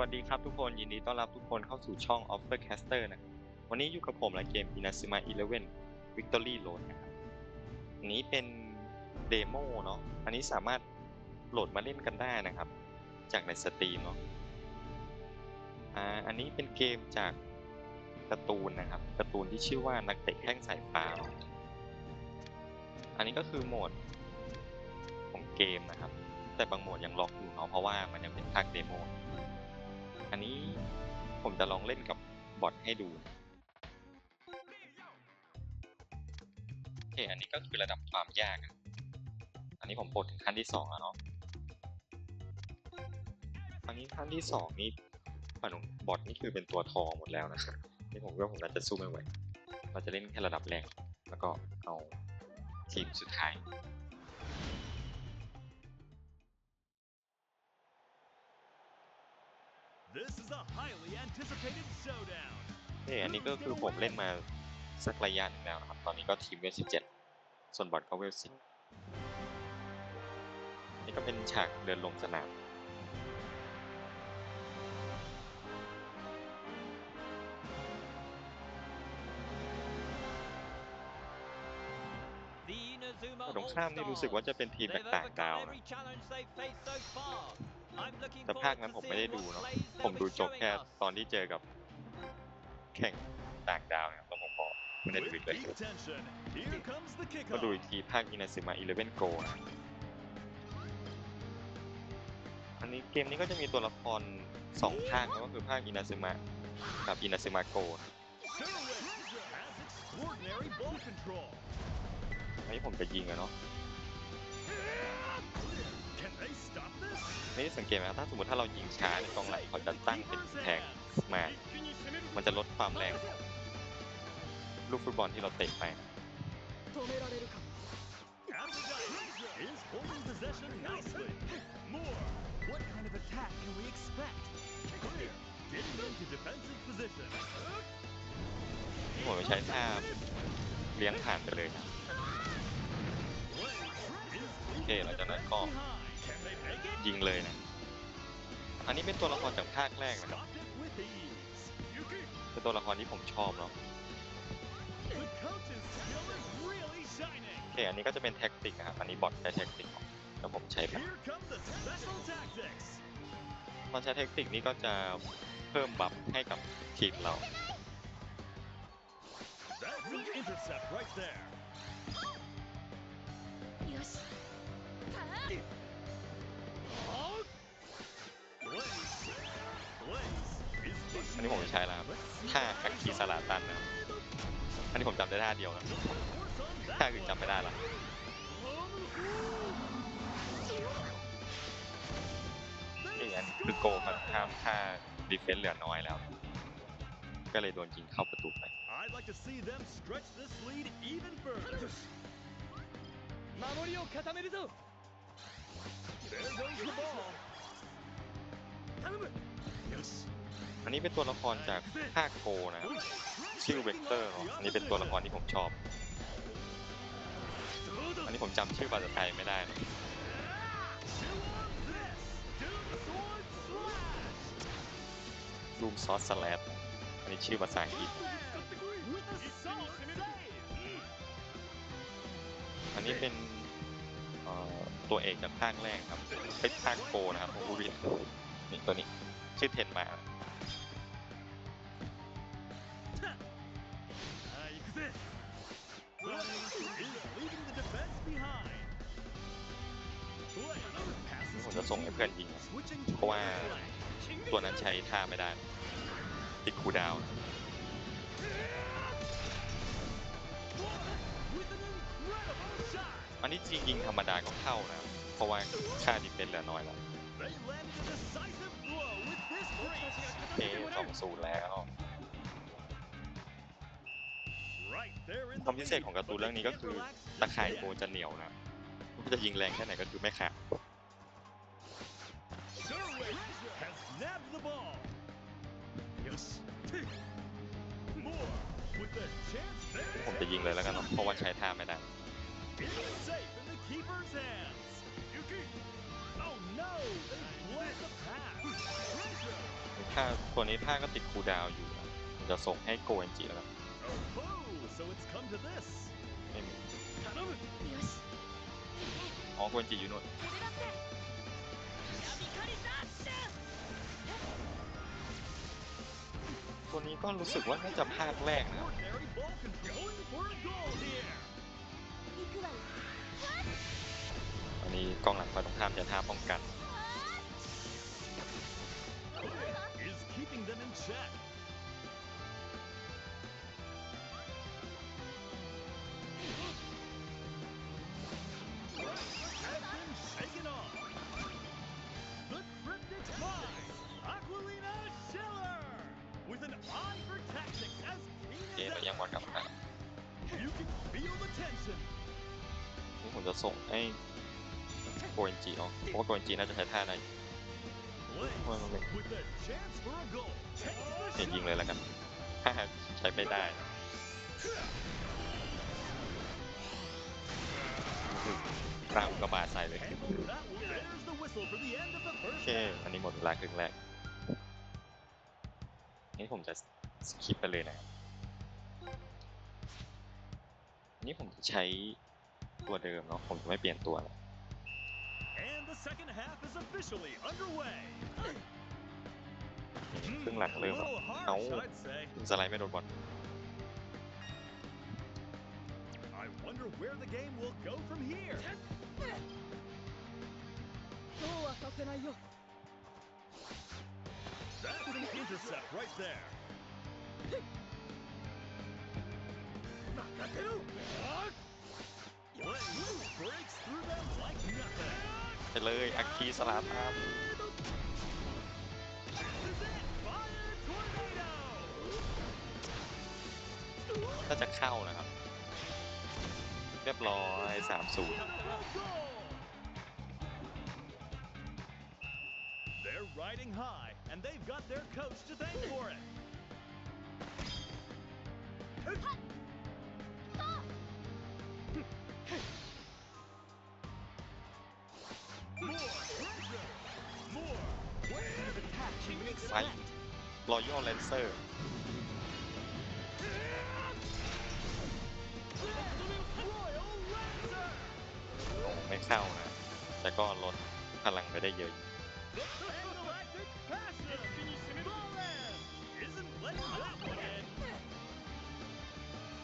วัสดีครับทุกคน ยินดีต้อนรับทุกคนเข้าสู่ช่อง Offer Caster นะครับ วันนี้อยู่กับผมและเกม Inazuma Eleven Victory Road นะครับอันนี้เป็นเดโมเนาะ อันนี้สามารถโหลดมาเล่นกันได้นะครับ จากในสตรีมเนาะ อ่า อันนี้เป็นเกมจากการ์ตูนนะครับการ์ตูนที่ชื่อว่านักเตะแข้งสายฟ้าเนอะอันนี้ก็คือโหมดของเกมนะครับ แต่บางโหมดยังล็อกอยู่เนาะ เพราะว่ามันยังเป็นภาคเดโม อันนี้ผมจะลองเล่นกับบอทให้ดูโอเคอันนี้ก็คือระดับความยากอะอันนี้ผมปลดถึงขั้นที่สองแล้วเนาะอันนี้ขั้นที่สองนี่ฝั่งของบอทนี่คือเป็นตัวทองหมดแล้วนะครับนี่ผมว่าผมน่าจะสู้ไม่ไหวเราจะเล่นแค่ระดับแรกแล้วก็เอาทีมสุดท้าย นี่อันนี้ก็คือผมเล่นมาสักระยะหนึงแล้วนะครับ ตอนนี้ก็ทีมเวล17ส่วนบอทก็เวล10นี่ก็เป็นฉากเดินลงสนาม The ตรงข้ามนี่รู้สึกว่าจะเป็นทีมจากต่างดาวนะ แต่ภาคนั้นผมไม่ได้ดูเนาะผมดูจบแค่ตอนที่เจอกับแข่งต่างดาวนะครับแล้วผมก็ไม่ได้ดู With อีกเลย deep tension, here comes the ก็ดู kickoff. อีกทีภาคอินาซึมะ11 Go นะอันนี้เกมนี้ก็จะมีตัวละครสองภาคนะก็คือภาคอินาซึมะกับอินาซึมะโก Sherwin has extraordinary ball control. อันนี้ผมจะยิงอะเนาะ นี่สังเกตไหมครับถ้าสมมติถ้าเรายิงช้าในกองหลังเขาจะตั้งเป็นแทงมา มันจะลดความแรงลูกฟุตบอลที่เราเตะไป Aphrodite is holding possession nicely. More. What kind of attack can we expect? Clear. Getting into defensive position. นี่ผมจะใช้ท่าเลี้ยงผ่านไปเลยนะ Blaze is Okay, leading the หลังจากนั้น defense ก็ behind. Can they make it? ยิงเลยนะ อันนี้เป็นตัวละครจากภาคแรกนะครับ Stopped it with ease. Yuki, เป็นตัวละครที่ผมชอบเนาะ the coach's skill is really shining. โอเคอันนี้ก็จะเป็นแท็กติกนะครับ อันนี้บอทใช้แท็กติกแล้วผมใช้แบบ Here come the special tactics. ตอนใช้แท็กติกนี้ก็จะเพิ่มบัฟให้กับทีมเรา ท่ากักคีสลาตันนะครับ อันนี้ผมจำได้ท่าเดียวนะ ท่าอื่นจำไม่ได้ละ นี่อันคือโกครับท่าท่าดีเฟนส์เหลือน้อยแล้ว ก็เลยโดนยิงเข้าประตูไป I'd like to see them stretch this lead even further. 守りを固めるぞ There goes the ball. 頼むよし อันนี้เป็นตัวละครจากภาคโคนะครับชื่อเวกเตอร์อันนี้เป็นตัวละครที่ผมชอบ อันนี้ผมจำชื่อภาษาไทยไม่ได้นะรูมซอสสแลบอันนี้ชื่อภาษาอังกฤษอันนี้เป็นตัวเอกจากภาคแรกครับเป็นภาคโกนะครับของบูรินนี่ตัวนี้ ชื่อเทนมา ああ行くぜ Blaze is leaving the defense behind. Blaze นี่ passes ผม to จะส่งให้เพื่อนยิง switching เพราะว่า to the flank. ตัวนั้นใช้ท่าไม่ได้ ติดคูลดาวน์ With an incredible shot. อันนี้จริงยิงธรรมดาก็เข้านะครับเพราะว่าค่าดิเฟนส์เหลือน้อยแล้ว They landed a decisive blow with this โอ breach. เคสองศูนย์แล้ว ความพิเศษของการ์ตูนเรื่องนี้ก็คือตะข่ายโกจะเหนียวนะจะยิงแรงแค่ไหนก็คือไม่ขาดผมจะยิงเลยแล้วกันเนาะเพราะว่าใช้ท่าไม่ได้ถ้าตัวนี้ถ้าก็ติดคูดาวอยู่จะส่งให้โกเอนจิแล้ว Oh, so it's come to this. ไม่มี 頼むよし อ๋อโกเอนจิอยู่นู่น これだってヤビカリダッシュ ตัวนี้ก็รู้สึกว่าน่าจะภาคแรกนะครับ Ordinary ball control. Going for a goal here. 行くわよ อันนี้กองหลังฝ่ายตรงข้ามจะท่าป้องกัน Is keeping them in check. จะส่งให้โกเอนจิเนาะเพราะว่าโกเอนจิน่าจะใช้ท่าได้ Blaze Wait, wait, wait. with a chance for a goal. Takes เดี๋ยว the ยิงเลยแล้วกันถ้าใช้ไม่ได้นะร่างอุกกาบาตใส่เลย Handled that one. There's the whistle for the end of the โอ first เค half. อันนี้หมดเวลาครึ่งแรกนี่ผมจะสคิปไปเลยนะครับอันนี้ผมจะใช้ ตัวเดิมเนาะ ผมจะไม่เปลี่ยนตัวแล้ว And the second half is officially underway. ครึ่งหลัง a เริ่มแล้ว little harsh, เอ้า I'd say. สไลด์ไม่โดนบอล I wonder where the game will go from here. そうはさせないよ That's an intercept right there. 任せろ ไปเลยอาคีสลาตาม This is it. Fire tornado. ถ้าจะเข้านะครับ เรียบร้อยสามศูนย์ ไซรอยัลเลนเซอร์โอ้ไม่เข้านะ แต่ก็ลดพลังไปได้เยอะ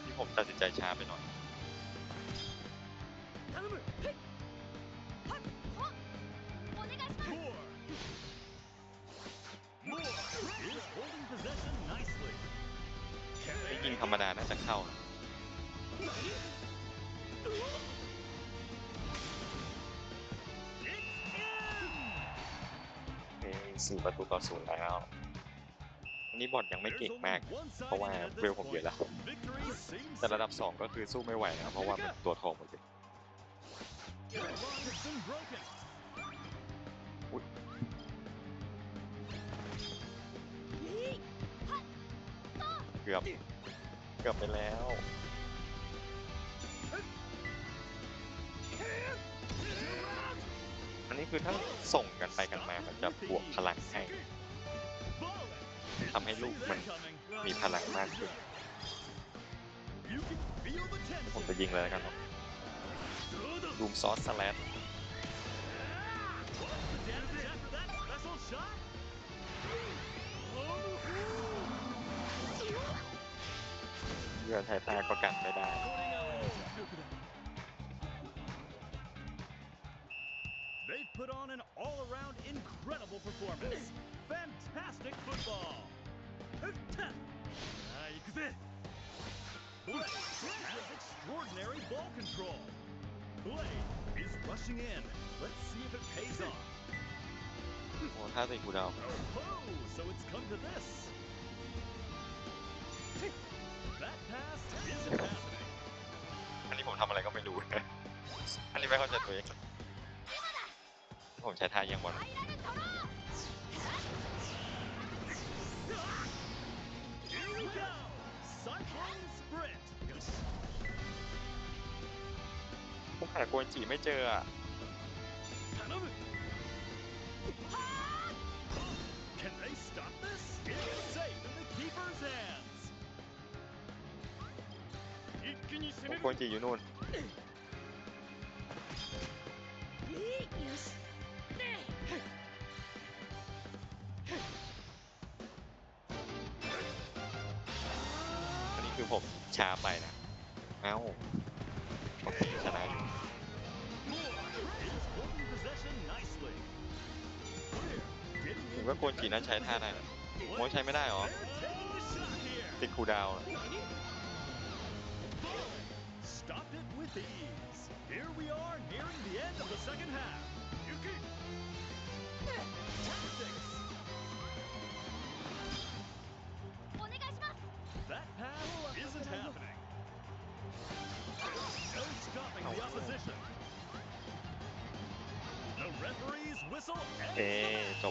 ที่ผมตัดสินใจช้าไปหน่อย งธรรมดาน่าจะเข้าเอ้ยสี่ประตูต่อศูนย์แล้วอันนี้บอลยังไม่เก่งมาก เพราะว่าเวลผมเยอะแล้ว แต่ระดับ 2 ก็คือสู้ไม่ไหวนะเพราะว่าเป็นตัวทองหมดเลยเกือบ กือบไปแล้วอันนี้คือถ้าส่งกันไปกันมามันจะบวกพลังให้ทำให้ลูกมันมีพลังมากขึ้น ผมจะยิงเลยแล้วกันครับดูมซอสสแลด พื่อนไทยใต้ก็กันไม่ได้ They've put on an all-around incredible performance. Fantastic football. Extraordinary ball control. Is rushing in. Let's see if it pays off. Oh, so it's come to this. อันนี้ผมทำอะไรก็ไม่รู้อันนี้ไม่เข้าใจตัวเองผมใช้ท่ายังบอลผมหากวนจีไม่เจออะ ผมควรจีอยู่นู่น อันนี้คือผมช้าไปนะ เอ้าผมชนะอยู่ ผมก็ควรจีน่าใช้ท่าได้นะผมว่ใช้ไม่ได้หรอ ติดคูดาวนะ Here we are nearing the end of the second half. Tactics! That pass isn't happening. No stopping the opposition. The referee's whistle ends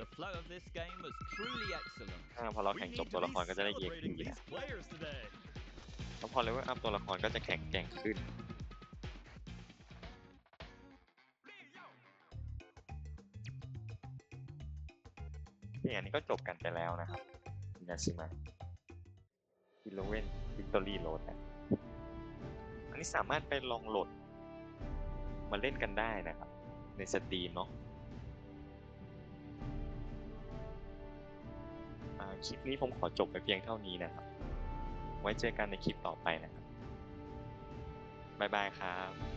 The flow of this game was truly excellent. อ่าพอเรา We แข่ง need จบ to ตัวละ be ครก็จะได้เกียรติ celebrating ดี these นะ players today. แล้วพอเลเวลอัพตัวละครก็จะแข็งแกร่งขึ้นนี่อันนี้ก็จบกันไปแล้วนะครับนาซิมาอิเลเวนวิกตอรี่โรดนะอันนี้สามารถไปลองโหลดมาเล่นกันได้นะครับ ในสตรีมเนาะ คลิปนี้ผมขอจบไปเพียงเท่านี้นะครับ ไว้เจอกันในคลิปต่อไปนะครับ บ๊ายบายครับ